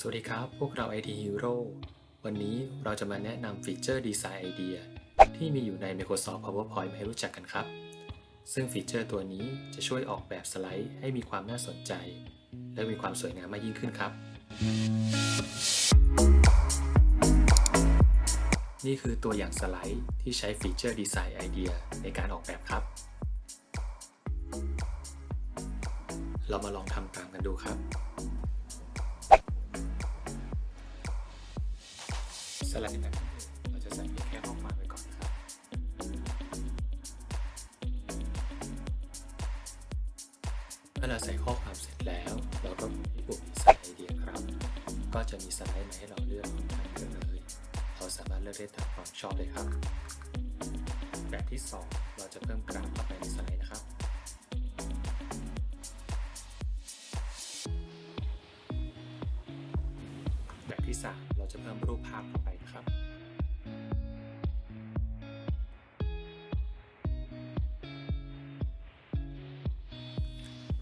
สวัสดีครับ พวกเรา IT Hero วันนี้เราจะมาแนะนำฟีเจอร์ดีไซน์ไอเดียที่มีอยู่ใน Microsoft PowerPoint ให้รู้จักกันครับ ซึ่งฟีเจอร์ตัวนี้จะช่วยออกแบบสไลด์ให้มีความน่าสนใจ และมีความสวยงามมากยิ่งขึ้นครับ นี่คือตัวอย่างสไลด์ที่ใช้ฟีเจอร์ดีไซน์ไอเดียในการออกแบบครับ เรามาลองทำตามกันดูครับ สไลด์แบบนี้เราจะใส่แค่ข้อความไว้ก่อนนะครับเมื่อเราใส่ข้อความเสร็จแล้ว เราก็ที่ปุ่มดีไซน์ไอเดียครับ ก็จะมีสไลด์มาให้เราเลือกค่อนข้างเยอะเลยเราสามารถเลือกได้ตามความชอบเลยครับ แบบที่ 2 เราจะเพิ่มกราฟเข้าไปในสไลด์นะครับแบบที่ 3 เราจะเพิ่มรูปภาพเข้าไปนะครับ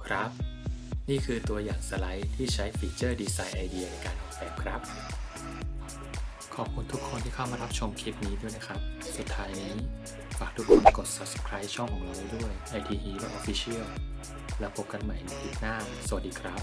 ครับ นี่คือตัวอย่างสไลด์ที่ใช้ฟีเจอร์ดีไซน์ไอเดียในการออกแบบครับ ขอบคุณทุกคนที่เข้ามารับชมคลิปนี้ด้วยนะครับ สุดท้ายนี้ฝากทุกคนกด subscribe ช่องของเราไว้ด้วย IT Hero Official แล้วพบกันใหม่ในคลิปหน้า สวัสดีครับ